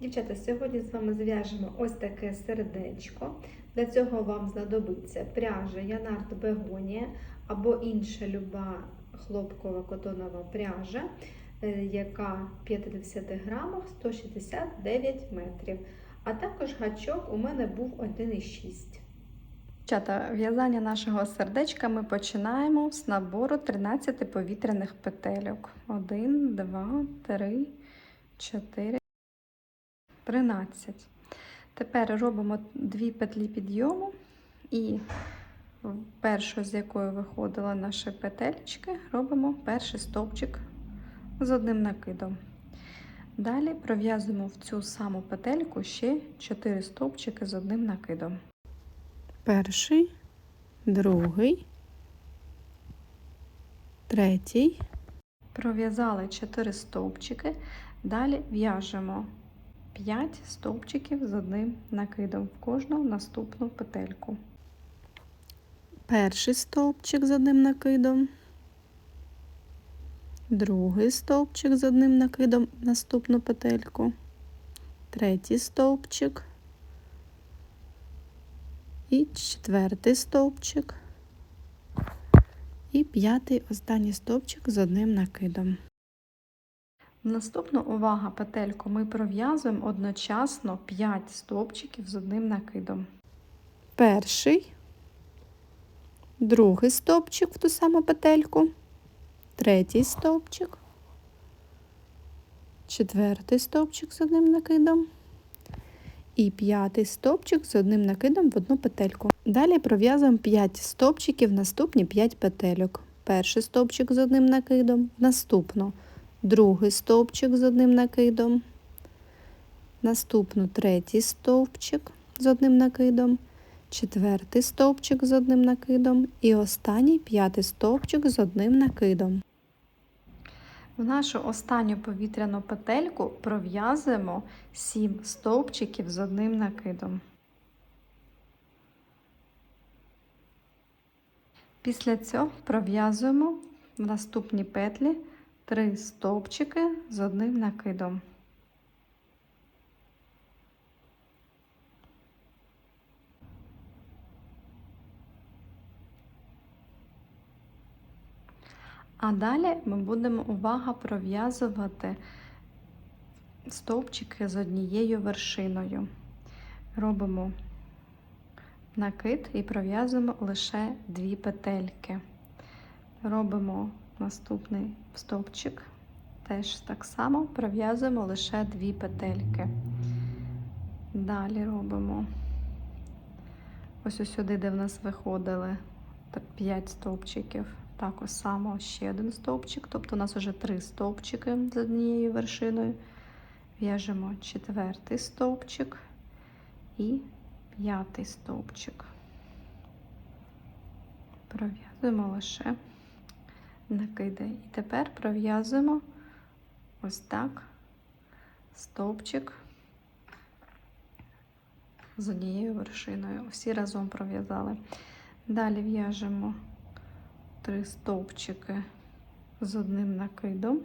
Дівчата, сьогодні з вами зв'яжемо ось таке сердечко. Для цього вам знадобиться пряжа Янард Бегонія або інша люба хлопкова котонова пряжа, е, яка в 50 грамах 169 метрів. А також гачок у мене був 1,6. Дівчата, в'язання нашого сердечка ми починаємо з набору 13 повітряних петельок. 1, 2, 3, 4. 13. Тепер робимо дві петлі підйому і першу, з якої виходили наші петельки, робимо перший стовпчик з одним накидом. Далі пров'язуємо в цю саму петельку ще 4 стовпчики з одним накидом. Перший, другий, третій. Пров'язали 4 стовпчики, далі в'яжемо 5 стовпчиків з одним накидом в кожну наступну петельку. Перший стовпчик з одним накидом, другий стовпчик з одним накидом в наступну петельку, третій стовпчик і четвертий стовпчик, і п'ятий останній стовпчик з одним накидом. Наступну увага петельку ми пров'язуємо одночасно 5 стовпчиків з одним накидом. Перший, другий стовпчик в ту саму петельку, третій стовпчик, четвертий стовпчик з одним накидом і п'ятий стовпчик з одним накидом в одну петельку. Далі пров'язуємо 5 стовпчиків в наступні 5 петельок. Перший стовпчик з одним накидом, наступну другий стовпчик з одним накидом, наступну третій стовпчик з одним накидом, четвертий стовпчик з одним накидом і останній п'ятий стовпчик з одним накидом. В нашу останню повітряну петельку пров'язуємо 7 стовпчиків з одним накидом. Після цього пров'язуємо в наступні петлі 3 стовпчики з одним накидом. А далі ми будемо увага пров'язувати стовпчики з однією вершиною. Робимо накид і пров'язуємо лише дві петельки. Робимо наступний стовпчик, теж так само пров'язуємо лише дві петельки. Далі робимо ось ось сюди, де в нас виходили 5 стовпчиків. Також само ще один стовпчик, тобто у нас вже три стовпчики з однією вершиною. В'яжемо четвертий стовпчик і п'ятий стовпчик. Пров'язуємо лише накиди. І тепер пров'язуємо ось так стовпчик з однією вершиною. Всі разом пров'язали. Далі в'яжемо три стовпчики з одним накидом.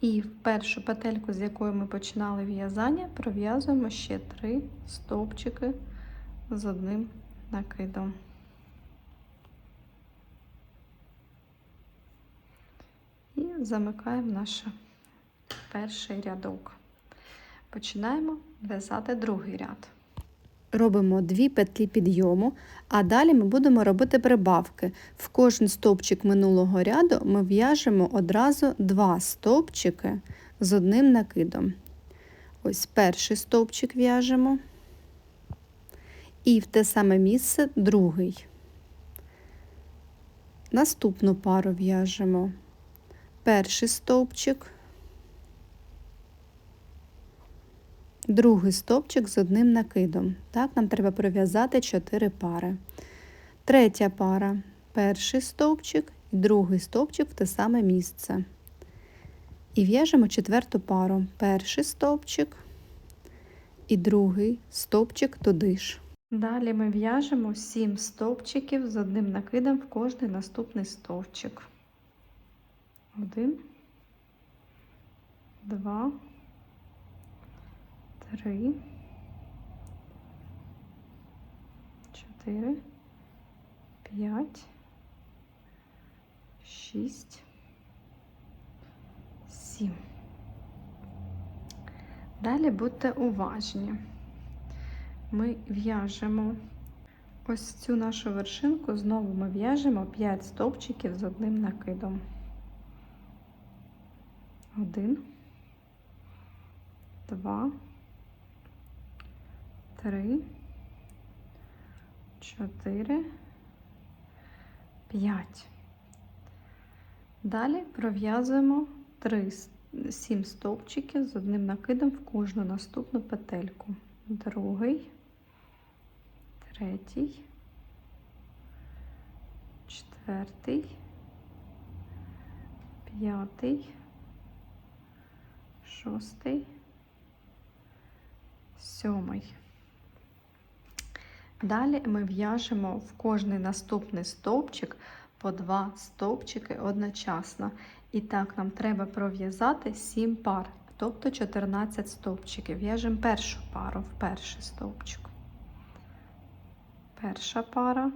І в першу петельку, з якої ми починали в'язання, пров'язуємо ще три стовпчики з одним накидом. І замикаємо наш перший рядок. Починаємо в'язати другий ряд. Робимо дві петлі підйому, а далі ми будемо робити прибавки. В кожен стовпчик минулого ряду ми в'яжемо одразу два стовпчики з одним накидом. Ось перший стовпчик в'яжемо, і в те саме місце другий. Наступну пару в'яжемо перший стовпчик, другий стовпчик з одним накидом. Так, нам треба пров'язати 4 пари. Третя пара перший стовпчик і другий стовпчик в те саме місце. І в'яжемо четверту пару. Перший стовпчик і другий стовпчик туди ж. Далі ми в'яжемо 7 стовпчиків з одним накидом в кожний наступний стовпчик. Один, два, три, чотири, п'ять, шість, сім. Далі будьте уважні. Ми в'яжемо ось цю нашу вершинку, знову ми в'яжемо 5 стовпчиків з одним накидом. Один, два, три, чотири, п'ять. Далі пров'язуємо 3, 7 стовпчиків з одним накидом в кожну наступну петельку. Другий, третій, четвертий, п'ятий, шостий, сьомий. Далі ми в'яжемо в кожний наступний стовпчик по два стовпчики одночасно. І так нам треба пров'язати 7 пар, тобто 14 стовпчиків. В'яжемо першу пару в перший стовпчик. Перша пара,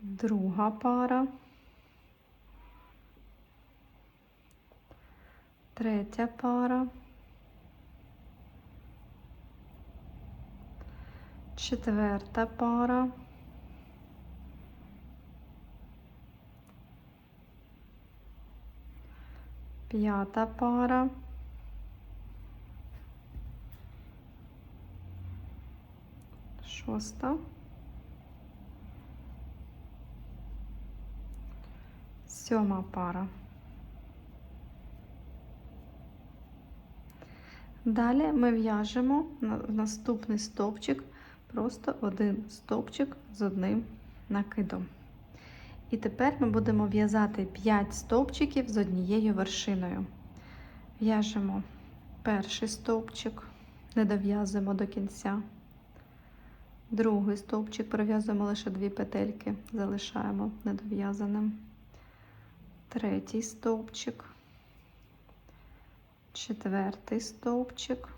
друга пара, третя пара, четверта пара. П'ята пара. Шоста. Сьома пара. Далі ми в'яжемо на наступний стовпчик просто один стовпчик з одним накидом. І тепер ми будемо в'язати 5 стовпчиків з однією вершиною. В'яжемо перший стовпчик, не дов'язуємо до кінця. Другий стовпчик пров'язуємо лише дві петельки, залишаємо недов'язаним. Третій стовпчик, четвертий стовпчик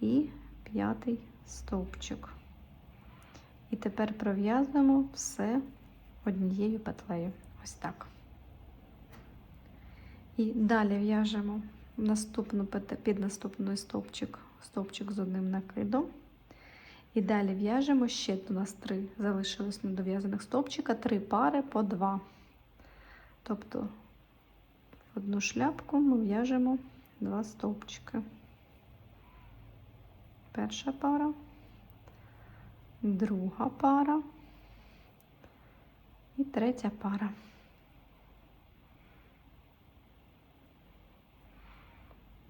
і п'ятий стовпчик. І тепер пров'язуємо все однією петлею. Ось так. І далі в'яжемо наступну під наступний стовпчик, стовпчик з одним накидом. І далі в'яжемо ще у нас три залишилось недов'язаних стовпчика, три пари по два. Тобто в одну шляпку ми в'яжемо два стовпчики. Перша пара, друга пара і третя пара.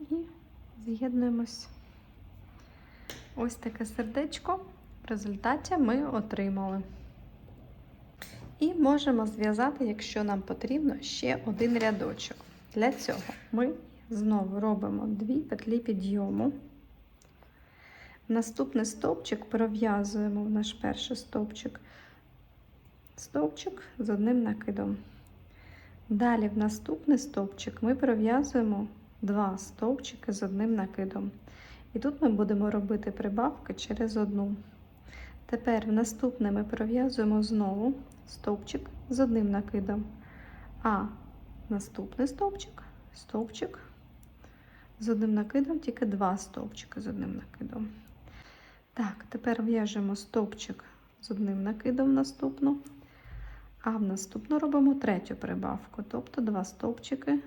І з'єднуємось. Ось таке сердечко. В результаті ми отримали. І можемо зв'язати, якщо нам потрібно, ще один рядочок. Для цього ми знову робимо дві петлі підйому. Наступний стовпчик пров'язуємо в наш перший стовпчик стовпчик з одним накидом. Далі в наступний стовпчик ми пров'язуємо два стовпчики з одним накидом. І тут ми будемо робити прибавки через одну. Тепер в наступне ми пров'язуємо знову стовпчик з одним накидом. А наступний стовпчик, стовпчик з одним накидом, тільки два стовпчики з одним накидом. Так, тепер в'яжемо стовпчик з одним накидом наступну. А в наступну робимо третю прибавку, тобто два стовпчики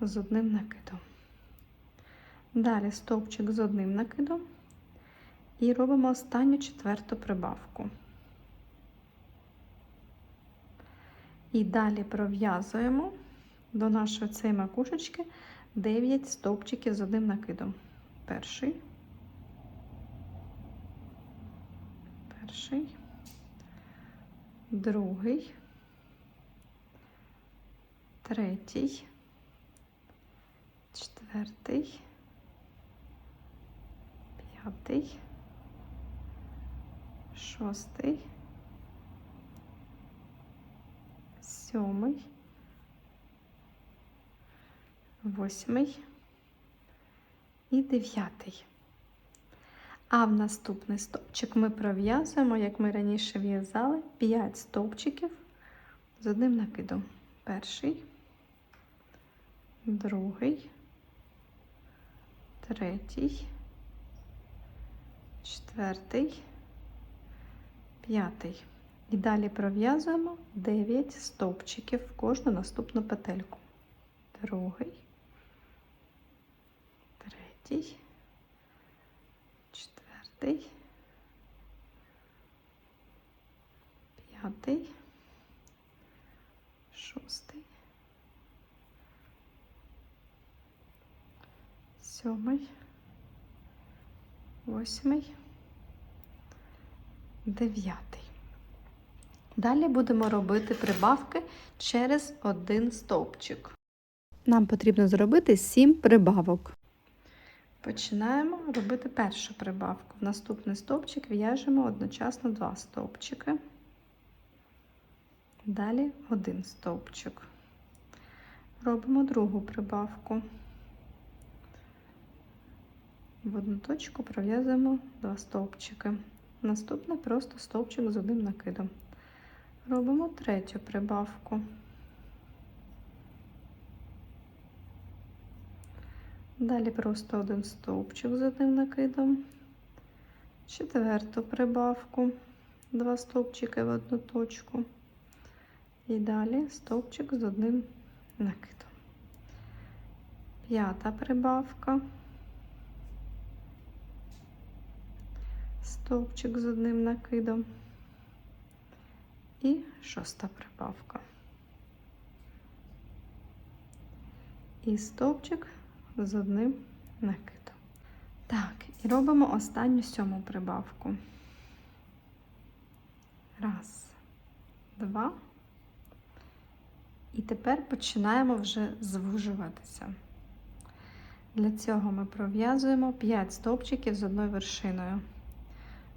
з одним накидом. Далі стовпчик з одним накидом і робимо останню четверту прибавку. І далі пров'язуємо до нашої цієї макушечки 9 стовпчиків з одним накидом. Перший, перший, другий, третій, четвертий, п'ятий, шостий, сьомий, восьмий і дев'ятий. А в наступний стовпчик ми пров'язуємо, як ми раніше в'язали, 5 стовпчиків з одним накидом. Перший, другий, третій, четвертий, п'ятий. І далі пров'язуємо 9 стовпчиків в кожну наступну петельку. Другий, третій, четвертий, п'ятий, шостий, сьомий, восьмий, дев'ятий. Далі будемо робити прибавки через один стовпчик. Нам потрібно зробити 7 прибавок. Починаємо робити першу прибавку. В наступний стовпчик в'яжемо одночасно два стовпчики. Далі один стовпчик. Робимо другу прибавку. В одну точку пров'язуємо два стовпчики. Наступний просто стовпчик з одним накидом. Робимо третю прибавку. Далі просто один стовпчик з одним накидом. Четверту прибавку. Два стовпчики в одну точку. І далі стовпчик з одним накидом. П'ята прибавка. Стовпчик з одним накидом. І шоста прибавка. І стовпчик з одним накидом. Так, і робимо останню сьому прибавку. Раз, два. І тепер починаємо вже звужуватися. Для цього ми пров'язуємо 5 стовпчиків з одною вершиною.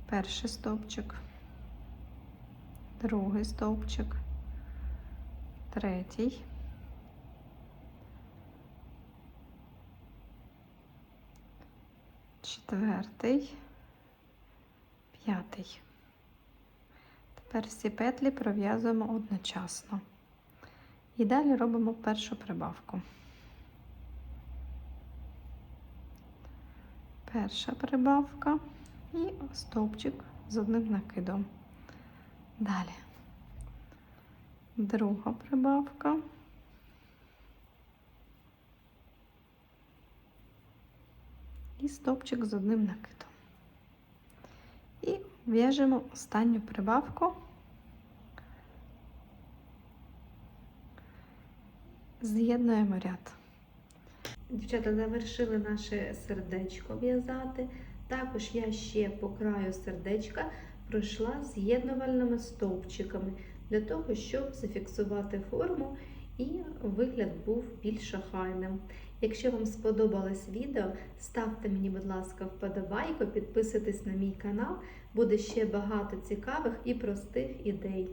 Перший стовпчик, другий стовпчик, третій. Четвертий, п'ятий. Тепер всі петлі пров'язуємо одночасно. І далі робимо першу прибавку. Перша прибавка і стовпчик з одним накидом. Далі. Друга прибавка. І стовпчик з одним накидом. І в'яжемо останню прибавку, з'єднуємо ряд. Дівчата завершили наше сердечко в'язати. Також я ще по краю сердечка пройшла з'єднувальними стовпчиками для того, щоб зафіксувати форму і вигляд був більш шахальним. Якщо вам сподобалось відео, ставте мені, будь ласка, вподобайку, підписуйтесь на мій канал, буде ще багато цікавих і простих ідей.